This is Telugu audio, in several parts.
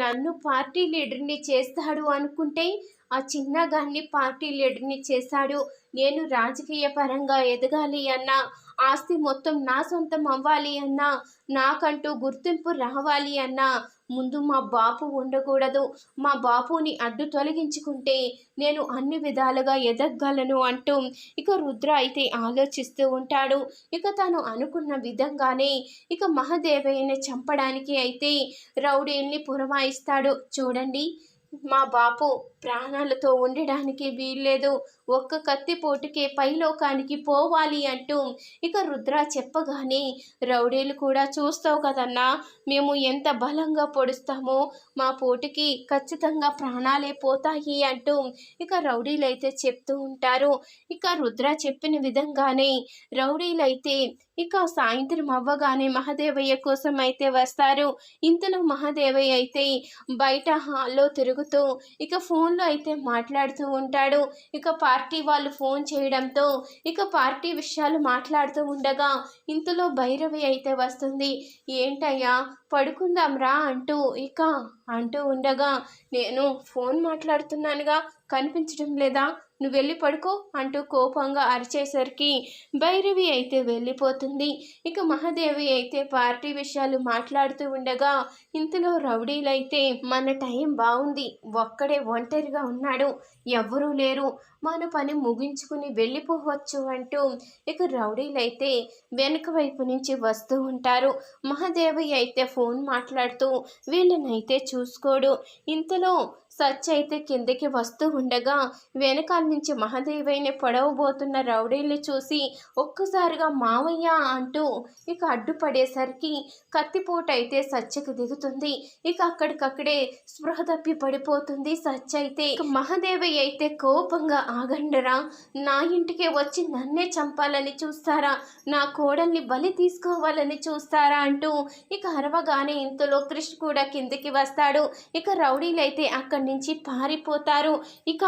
నన్ను పార్టీ లీడర్ని చేస్తాడు అనుకుంటే ఆ చిన్నగాన్ని పార్టీ లీడర్ని చేశాడు. నేను రాజకీయ పరంగా ఎదగాలి అన్నా ఆస్తి మొత్తం నా సొంతం అవ్వాలి అన్నా నాకంటూ గుర్తింపు రావాలి అన్నా ముందు మా బాపు ఉండకూడదు. మా బాపుని అడ్డు తొలగించుకుంటే నేను అన్ని విధాలుగా ఎదగలను అంటూ ఇక రుద్ర అయితే ఆలోచిస్తూ ఉంటాడు. ఇక తను అనుకున్న విధంగానే ఇక మహదేవయ్యని చంపడానికి అయితే రౌడీల్ని పురమాయిస్తాడు. చూడండి మా బాపు ప్రాణాలతో ఉండడానికి వీల్లేదు. ఒక్క కత్తిపోటుకే పైలోకానికి పోవాలి అంటూ ఇక రుద్ర చెప్పగానే రౌడీలు కూడా చూస్తావు కదన్నా మేము ఎంత బలంగా పొడుస్తామో మా పోటుకి ఖచ్చితంగా ప్రాణాలే పోతాయి అంటూ ఇక రౌడీలైతే చెప్తూ ఉంటారు. ఇక రుద్ర చెప్పిన విధంగానే రౌడీలైతే ఇక సాయంత్రం అవ్వగానే మహాదేవయ్య కోసం అయితే వస్తారు. ఇంతలో మహాదేవయ్య అయితే బయట హాల్లో తిరుగుతూ ఇక ఫోన్లో అయితే మాట్లాడుతూ ఉంటాడు. ఇక పార్టీ వాళ్ళు ఫోన్ చేయడంతో ఇక పార్టీ విషయాలు మాట్లాడుతూ ఉండగా ఇంతలో భైరవి అయితే వస్తుంది. ఏంటయ్యా పడుకుందాం రా అంటూ ఇక అంటూ ఉండగా నేను ఫోన్ మాట్లాడుతున్నానుగా కనిపించడం లేదా? నువ్వు వెళ్ళి పడుకో అంటూ కోపంగా అరిచేసరికి భైరవి అయితే వెళ్ళిపోతుంది. ఇక మహాదేవి అయితే పార్టీ విషయాలు మాట్లాడుతూ ఉండగా ఇంతలో రౌడీలైతే మన టైం బాగుంది ఒక్కడే ఒంటరిగా ఉన్నాడు. ఎవ్వరూ లేరు. మన పని ముగించుకుని వెళ్ళిపోవచ్చు అంటూ ఇక రౌడీలైతే వెనుక వైపు నుంచి వస్తూ ఉంటారు. మహాదేవి అయితే ఫోన్ మాట్లాడుతూ వీళ్ళనైతే చూసుకోడు. ఇంతలో సచ్ అయితే కిందకి వస్తూ ఉండగా వెనకాల నుంచి మహాదేవైని పొడవబోతున్న రౌడీల్ని చూసి ఒక్కసారిగా మావయ్య అంటూ ఇక అడ్డుపడేసరికి కత్తిపోటు అయితే సత్యకు దిగుతుంది. ఇక అక్కడికక్కడే స్పృహ తప్పి పడిపోతుంది సచ్ అయితే ఇక మహాదేవయ్య అయితే కోపంగా ఆగండరా నా ఇంటికే వచ్చి నన్నే చంపాలని చూస్తారా? నా కోడల్ని బలి తీసుకోవాలని చూస్తారా? అంటూ ఇక అరవగానే ఇంతలో కృష్ణ కూడా కిందకి వస్తాడు. ఇక రౌడీలైతే అక్కడి నుంచి పారిపోతారు. ఇక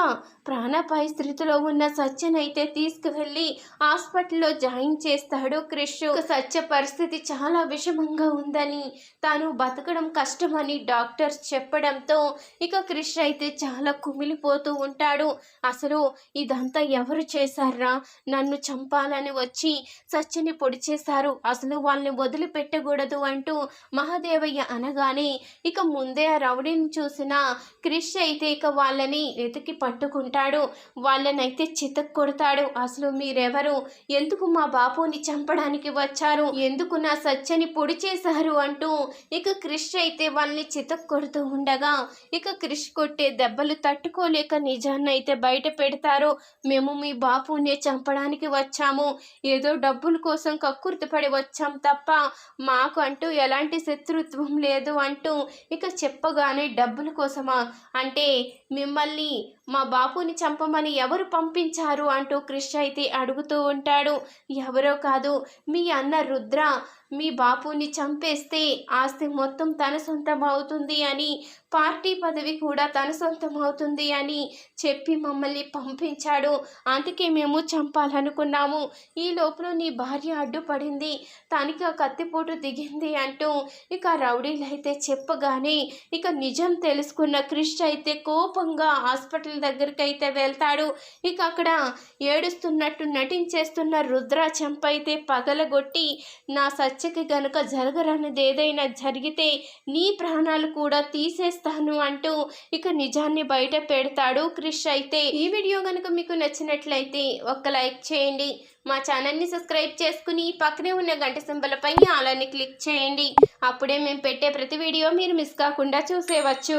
ప్రాణపాయ స్థితిలో ఉన్న సత్యన్ అయితే తీసుకువెళ్ళి హాస్పిటల్లో జాయిన్ చేస్తాడు క్రిష్. సత్య పరిస్థితి చాలా విషమంగా ఉందని తాను బతకడం కష్టమని డాక్టర్స్ చెప్పడంతో ఇక క్రిష్ అయితే చాలా కుమిలిపోతూ ఉంటాడు. అసలు ఇదంతా ఎవరు చేశారా? నన్ను చంపాలని వచ్చి సత్యని పొడి చేశారు. అసలు వాళ్ళని వదిలిపెట్టకూడదు అంటూ మహాదేవయ్య అనగానే ఇక ముందే ఆ రౌడీని చూసిన క్రిష్ అయితే ఇక వాళ్ళని వెతికి పట్టుకుంటాడు. వాళ్ళనైతే చితక్ కొడతాడు. అసలు మీరెవరు? ఎందుకు మా బాపుని చంపడానికి వచ్చారు? ఎందుకు నా సత్యని పొడి చేశారు అంటూ ఇక క్రిష్ అయితే వాళ్ళని చితక్ కొడుతూ ఉండగా ఇక క్రిష్ కొట్టే దెబ్బలు తట్టుకోలేక నిజాన్ని అయితే బయట పెడతారు. మేము మీ బాపుని చంపడానికి వచ్చాము. ఏదో డబ్బుల కోసం కక్కుర్తిపడి వచ్చాం తప్ప మాకు అంటూ ఎలాంటి శత్రుత్వం లేదు అంటూ ఇక చెప్పగానే డబ్బుల కోసమా? అంటే మిమ్మల్ని మా బాపుని చంపమని ఎవరు పంపించారు అంటూ క్రిష్ అయితే అడుగుతూ ఉంటాడు. ఎవరో కాదు మీ అన్న రుద్ర మీ బాపుని చంపేస్తే ఆస్తి మొత్తం తన సొంతం అవుతుంది అని పార్టీ పదవి కూడా తన సొంతం అవుతుంది అని చెప్పి మమ్మల్ని పంపించాడు. అందుకే మేము చంపాలనుకున్నాము. ఈ లోపల నీ భార్య అడ్డుపడింది. తనకి ఆ కత్తిపోటు దిగింది అంటూ ఇక రౌడీలు అయితే చెప్పగానే ఇక నిజం తెలుసుకున్న క్రిష్ అయితే కోపంగా హాస్పిటల్ దగ్గరికి అయితే వెళ్తాడు. ఇక అక్కడ ఏడుస్తున్నట్టు నటించేస్తున్న రుద్ర చెంప అయితే పగలగొట్టి నా సత్యకి గనుక జరగరానిదేదైనా ఏదైనా జరిగితే నీ ప్రాణాలు కూడా తీసేస్తాను అంటూ ఇక నిజాన్ని బయట పెడతాడు క్రిష్ అయితే. ఈ వీడియో కనుక మీకు నచ్చినట్లయితే ఒక్క లైక్ చేయండి. మా ఛానల్ని సబ్స్క్రైబ్ చేసుకుని పక్కనే ఉన్న గంట సింబలపై అలానే క్లిక్ చేయండి. అప్పుడే మేము పెట్టే ప్రతి వీడియో మీరు మిస్ కాకుండా చూసేవచ్చు.